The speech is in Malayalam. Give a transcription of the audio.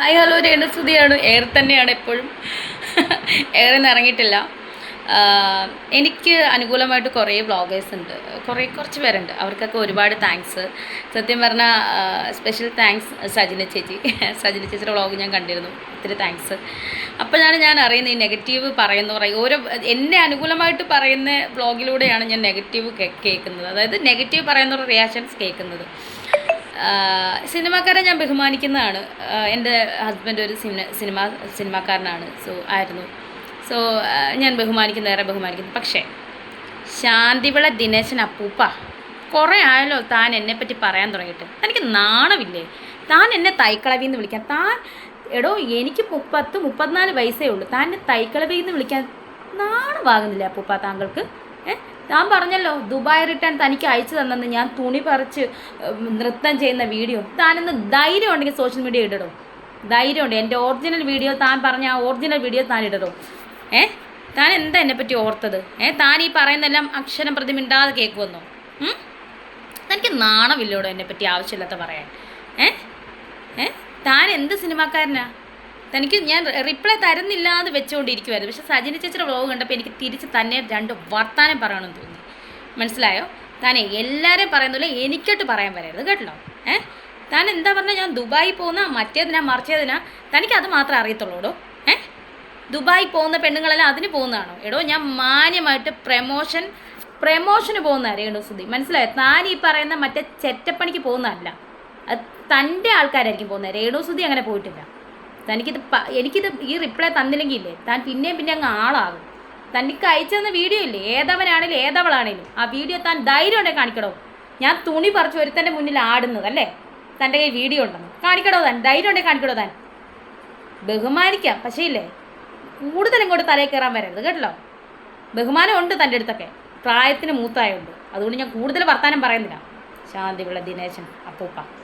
ഹായ് ഹലോ രേണുസുതിയാണ് എയർ തന്നെയാണ് എപ്പോഴും. എയറിൽ നിന്ന് ഇറങ്ങിയിട്ടില്ല എനിക്ക് അനുകൂലമായിട്ട് കുറേ വ്ളോഗേഴ്സ് ഉണ്ട്. കുറേ കുറച്ച് പേരുണ്ട്. അവർക്കൊക്കെ ഒരുപാട് താങ്ക്സ് സത്യം പറഞ്ഞാൽ സ്പെഷ്യൽ താങ്ക്സ് സജിന ചേച്ചി. സജിന ചേച്ചിയുടെ വ്ളോഗ് ഞാൻ കണ്ടിരുന്നു. ഒത്തിരി താങ്ക്സ് അപ്പോഴാണ് ഞാൻ അറിയുന്നത് ഈ നെഗറ്റീവ് പറയുന്ന പറയും ഓരോ എന്നെ അനുകൂലമായിട്ട് പറയുന്ന വ്ളോഗിലൂടെയാണ് ഞാൻ നെഗറ്റീവ് കേൾക്കുന്നത്. അതായത് നെഗറ്റീവ് പറയുന്ന റിയാക്ഷൻസ് കേൾക്കുന്നത്. സിനിമാക്കാരെ ഞാൻ ബഹുമാനിക്കുന്നതാണ്. എന്റെ ഹസ്ബൻഡ് ഒരു സിനിമ സിനിമ സിനിമാക്കാരനാണ്. സോ ആയിരുന്നു. സോ ഞാൻ ബഹുമാനിക്കുന്ന ഏറെ ബഹുമാനിക്കുന്നു. പക്ഷേ ശാന്തിവിള ദിനേശൻ അപ്പൂപ്പ കുറേ ആയല്ലോ താൻ എന്നെപ്പറ്റി പറയാൻ തുടങ്ങിയിട്ട്. തനിക്ക് നാണമില്ലേ? താൻ എന്നെ തൈക്കളവി എന്ന് വിളിക്കാൻ. താൻ എടോ എനിക്ക് മുപ്പത്ത് മുപ്പത്തിനാല് വയസ്സേ ഉള്ളൂ. താൻ എന്നെ തൈക്കളവി എന്ന് വിളിക്കാൻ നാണമാകുന്നില്ലേ അപ്പൂപ്പ താങ്കൾക്ക്? ഏ? താൻ പറഞ്ഞല്ലോ ദുബായ് റിട്ടേൺ തനിക്ക് അയച്ചു തന്നെന്ന് ഞാൻ തുണി പറിച്ച് നൃത്തം ചെയ്യുന്ന വീഡിയോ. താനൊന്ന് ധൈര്യം ഉണ്ടെങ്കിൽ സോഷ്യൽ മീഡിയ ഇടടോ. ധൈര്യമുണ്ട് എന്റെ ഒറിജിനൽ വീഡിയോ താൻ പറഞ്ഞ ആ ഒറിജിനൽ വീഡിയോ താൻ ഇടടോ. ഏ? താൻ എന്താ എന്നെപ്പറ്റി ഓർത്തത്? ഏ? താൻ ഈ പറയുന്നെല്ലാം അക്ഷരം പ്രതി മിണ്ടാതെ കേൾക്കുമെന്നോ? തനിക്ക് നാണമില്ലോടോ എന്നെപ്പറ്റി ആവശ്യമില്ലാത്ത പറയാൻ? ഏ? ഏ? താൻ എന്ത് സിനിമാക്കാരനാ തനിക്ക് ഞാൻ റിപ്ലൈ തരുന്നില്ല എന്ന് വെച്ചുകൊണ്ടിരിക്കുമായിരുന്നു പക്ഷെ സജിന ചേച്ചിയുടെ വ്ലോഗ് കണ്ടപ്പോൾ എനിക്ക് തിരിച്ച് തന്നെ രണ്ട് വർത്താനം പറയണമെന്ന് തോന്നി. മനസ്സിലായോ? താനേ എല്ലാവരെയും പറയുന്നില്ല എനിക്കിട്ട് പറയാൻ വരരുത് കേട്ടോ. ഏ? താൻ എന്താ പറഞ്ഞാൽ ഞാൻ ദുബായി പോകുന്ന മറ്റേതിനാ മറിച്ചതിനാ? തനിക്ക് അത് മാത്രമേ അറിയത്തുള്ളൂടോ? ഏ? ദുബായി പോകുന്ന പെണ്ണുങ്ങളെല്ലാം അതിന് പോകുന്നതാണോ? എടോ ഞാൻ മാന്യമായിട്ട് പ്രമോഷൻ പ്രമോഷന് പോകുന്ന അറിയണോ സുധി? മനസ്സിലായോ? താൻ ഈ പറയുന്ന മറ്റേ ചെറ്റപ്പണിക്ക് പോകുന്നതല്ല. അത് തന്റെ ആൾക്കാരായിരിക്കും പോകുന്നത് രേണു സുധി അങ്ങനെ പോയിട്ടില്ല. തനിക്കിത് എനിക്കിത് ഈ റിപ്ലൈ തന്നില്ലെങ്കിൽ ഇല്ലേ താൻ പിന്നെയും പിന്നെ അങ്ങ് ആളാകും. തനിക്ക് അയച്ചു തന്ന വീഡിയോ ഇല്ലേ? ഏതവനാണേലും ഏതവളാണേലും ആ വീഡിയോ താൻ ധൈര്യം ഉണ്ടെങ്കിൽ കാണിക്കടോ. ഞാൻ തുണി പറിച്ച് ഒരുത്തന്റെ മുന്നിൽ ആടുന്നത് അല്ലേ? തന്റെ കയ്യിൽ വീഡിയോ ഉണ്ടെന്ന്. കാണിക്കണോ താൻ. ധൈര്യം ഉണ്ടെങ്കിൽ കാണിക്കണോ താൻ. ബഹുമാനിക്കാം. പക്ഷേ ഇല്ലേ? കൂടുതൽ ഇങ്ങോട്ട് തലയിൽ കയറാൻ വരരുത് കേട്ടല്ലോ? ബഹുമാനം ഉണ്ട് തന്റെ അടുത്തൊക്കെ. പ്രായത്തിന് മൂത്തായുണ്ട്. അതുകൊണ്ട് ഞാൻ കൂടുതൽ വർത്തമാനം പറയുന്നില്ല. ശാന്തിവിള ദിനേശൻ അപ്പൂപ്പ.